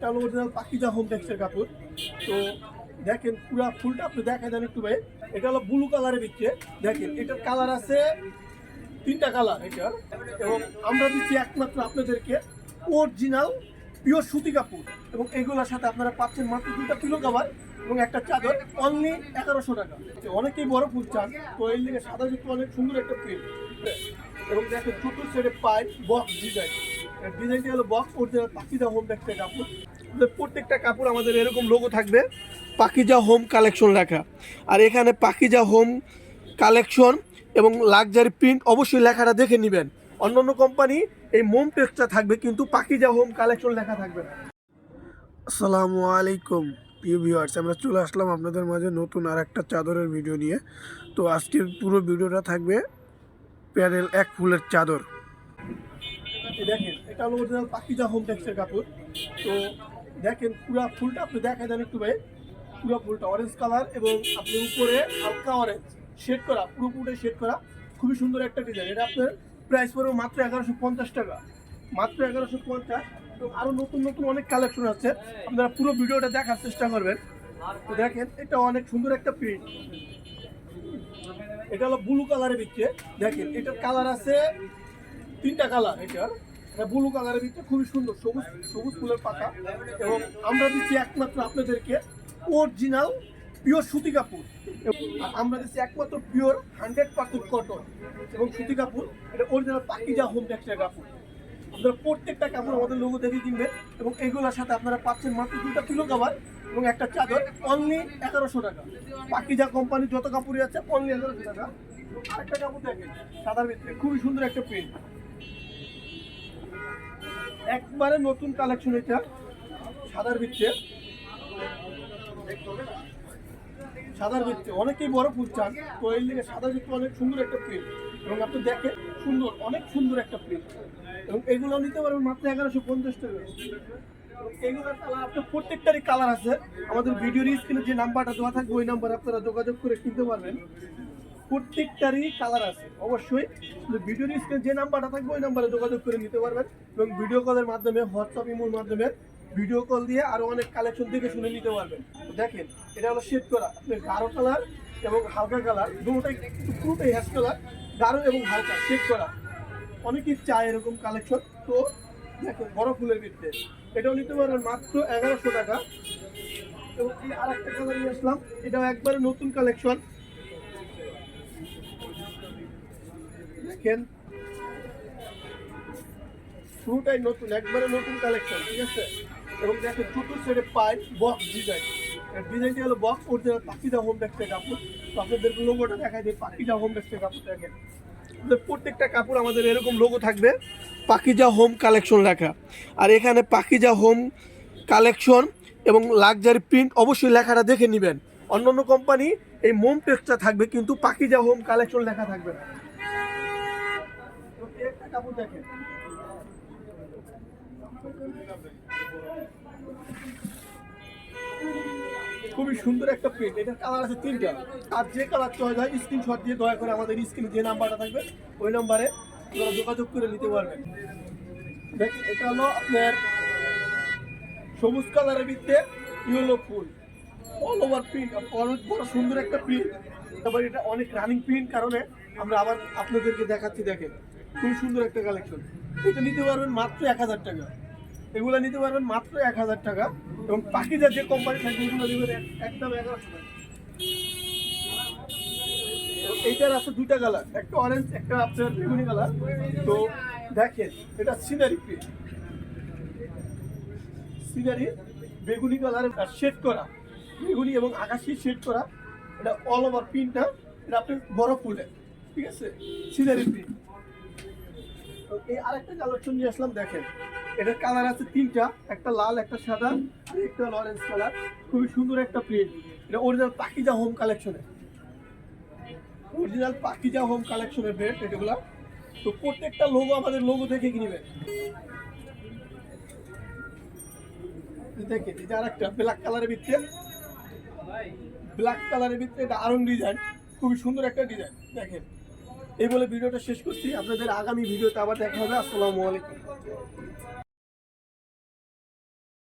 এটা হলো original Pakiza home টেক্সের কাপড়। তো দেখেন, পুরো ফুলটা আপনি দেখা যান একটু ভাই। এটা হলো ব্লু কালারের দিচ্ছে দেখেন, এটার কালার আছে তিনটা কালার এটার এবং আমরা দিচ্ছি একমাত্র আপনাদেরকে অরিজিনাল পিওর সুতি কাপড়। এবং এগুলোর সাথে আপনারা পাচ্ছেন মাত্র দুটা কিলো কাবার এবং একটা চাদর অনলি এগারোশো টাকা। অনেকেই বড় ফুল চান, তো এর লিগে সাদা যুক্ত অনেক সুন্দর একটা প্রিন্ট এবং দেখেন চতুর সাইডে পাই বক্স ডিজাইন ডিজাইনটি হলো বক্স অরিজিনাল পাখিদা হোম একটা কাপড়। আমাদের প্রত্যেকটা কাপড় আমাদের এরকম লোগো থাকবে পাকিজা হোম কালেকশন লেখা। আর এখানে পাকিজা হোম কালেকশন এবং লাক্সারি প্রিন্ট অবশ্যই লেখাটা দেখে নেবেন। অন্যান্য কোম্পানি এই মোম টেক্সটা থাকবে কিন্তু পাকিজা হোম কালেকশন লেখা থাকবে না। আসসালামু আলাইকুম প্রিয় ভিউয়ার্স আমরা চলে আসলাম আপনাদের মাঝে নতুন আর একটা চাদরের ভিডিও নিয়ে। তো আজকের পুরো ভিডিওটা থাকবে প্যানেল এক ফুলের চাদর। দেখেন এটা হলো অরিজিনাল পাকিজা হোম টেক্সের কাপড়। তো দেখেন পুরো ফুলটা, আপনি দেখা যান একটু ভাই। পুরো ফুলটা অরেঞ্জ কালার এবং আপনি উপরে হালকা অরেঞ্জ শেড করা পুরো পুরো শেড করা। খুবই সুন্দর একটা ডিজাইন এটা আপনার প্রাইস পড়বে মাত্র এগারোশো পঞ্চাশ টাকা। মাত্র এগারোশো পঞ্চাশ এবং আরও নতুন নতুন অনেক কালেকশন আছে। আপনারা পুরো ভিডিওটা দেখার চেষ্টা করবেন। তো দেখেন, এটা অনেক সুন্দর একটা প্রিন্ট এটা হলো ব্লু কালারের দিচ্ছে দেখেন, এটার কালার আছে তিনটা কালার এটার। এটা ব্লু কালারের ভিতরে খুবই সুন্দর, সবুজ সবুজ ফুলের পাতা। এবং আমরা দিচ্ছি একমাত্র আপনাদেরকে অরিজিনাল পিওর সুতি কাপড়। আমরা দিচ্ছি একমাত্র পিওর হান্ড্রেড পার্সেন্ট কটন এবং সুতি কাপড়। এটা অরিজিনাল পাকিজা হোম টেক্সটাইল কাপড়। আপনারা প্রত্যেকটা কাপড় আমাদের লোগো দেখে কিনবেন এবং এগুলোর সাথে আপনারা পাচ্ছেন মাত্র দুটা কিলো কাবার এবং একটা চাদর অনলি এগারোশো টাকা। পাকিজা কোম্পানির যত কাপড়ই আছে অনলি এগারোশো টাকা। আরেকটা কাপড় দেখেন, সাদার ভিতরে। খুবই সুন্দর একটা প্রিন্ট একবারে নতুন কালেকশন এটা, সাদার ভিতরে সাদার ভিতরে অনেকেই বড় ফুল চান, তো এর লিগে সাদা যুক্ত অনেক সুন্দর একটা প্রিন্ট এবং আপনি দেখেন, সুন্দর, অনেক সুন্দর একটা প্রিন্ট এবং এগুলো নিতে পারবেন মাত্র এগারোশো পঞ্চাশ টাকা। আপনার প্রত্যেকটারই কালার আছে। আমাদের ভিডিওর স্ক্রিনে যে নাম্বারটা দেওয়া থাকবে, ওই নাম্বারে আপনারা যোগাযোগ করে কিনতে পারবেন। প্রত্যেকটারই কালার আছে। অবশ্যই ভিডিওর স্ক্রিনে যে নাম্বারটা থাকবে, ওই নাম্বারে যোগাযোগ করে নিতে পারবেন এবং ভিডিও কলের মাধ্যমে হোয়াটসঅ্যাপ ইমোর মাধ্যমে ভিডিও কল দিয়ে আরও অনেক কালেকশন দেখে শুনে নিতে পারবেন। দেখেন, এটা হলো শেড করা আপনার গাঢ় কালার এবং হালকা কালার দুটোটাই পুরোটাই হ্যাশ কালার গাঢ় এবং হালকা শেড করা অনেকেই চায় এরকম কালেকশন তো দেখেন, বড় ফুলের ভিতরে। এটাও নিতে পারবেন মাত্র এগারোশো টাকা। এবং এই আরেকটা কালার নিয়ে আসলাম। এটাও একবারে নতুন কালেকশন দেখেন, পুরোটাই নতুন, একবারে নতুন কালেকশন ঠিক আছে? এবং দেখেন চতুর সাইডে পাই বক্স ডিজাইন ডিজাইনটি হলো box original Pakiza home textile কাপড়। তো আপনাদের লোগোটা দেখাই দিই পাকিজা হোম টেক্সটাইল কাপড় দেখেন। প্রত্যেকটা কাপড় আমাদের এরকম লোগো থাকবে পাকিজা হোম কালেকশন লেখা। আর এখানে পাকিজা হোম কালেকশন এবং লাক্সারি প্রিন্ট অবশ্যই লেখাটা দেখে নেবেন। অন্যান্য কোম্পানি এই মোম টেক্সটা থাকবে, কিন্তু পাকিজা হোম কালেকশন লেখা থাকবে না। কাপড় দেখেন। খুবই সুন্দর একটা প্রিন্ট এটার কালার আছে তিনটা। আর যে কালার চয়েস হয় স্ক্রিনশট দিয়ে দয়া করে আমাদের স্ক্রিনে যে নাম্বারটা থাকবে, ওই নাম্বারে আপনারা যোগাযোগ করে নিতে পারবেন। দেখেন এটা হলো আপনার সবুজ কালারের ভিতরে ইয়েলো ফুল। অল ওভার প্রিন্ট অনেক বড় সুন্দর একটা প্রিন্ট তারপর এটা অনেক রানিং প্রিন্ট কারণে আমরা আবার আপনাদেরকে দেখাচ্ছি, দেখেন। খুবই সুন্দর একটা কালেকশন এটা নিতে পারবেন মাত্র এক হাজার টাকা। এগুলো নিতে পারবেন মাত্র এক হাজার টাকা এবং পাখিদের যে কোম্পানি থাকবে এগুলো নেবেন এক- একদম এগারোশো টাকা। এইটার আছে দুইটা কালার একটা অরেঞ্জ একটা আপনার বেগুনি কালার তো দেখেন, এটা সিনারি প্রিন্ট সিনারি, বেগুনি কালার শেড করা। বেগুনি এবং আকাশি শেড করা। এটা অল ওভার প্রিন্টটা এটা আপনি বড় ফুলে। ঠিক আছে? সিনারি প্রিন্ট এই আরেকটা কালেকশন নিয়ে আসলাম, দেখেন। এটার কালার আছে তিনটা, একটা লাল, একটা সাদা একটা অরেঞ্জ কালার। খুবই সুন্দর একটা প্রিন্ট এটা অরিজিনাল পাকিজা হোম কালেকশনের অরিজিনাল পাকিজা হোম কালেকশনের বেড এগুলা। তো প্রত্যেকটা লোগো আমাদের লোগো দেখে কিনবেন দেখেন এটা আরেকটা ব্ল্যাক কালারের ভিতরে। ব্ল্যাক কালারের ভিতরে এটা আরং ডিজাইন খুবই সুন্দর একটা ডিজাইন দেখেন। এই বলে ভিডিওটা শেষ করছি। আপনাদের আগামী ভিডিওতে আবার দেখা হবে। আসসালামু আলাইকুম।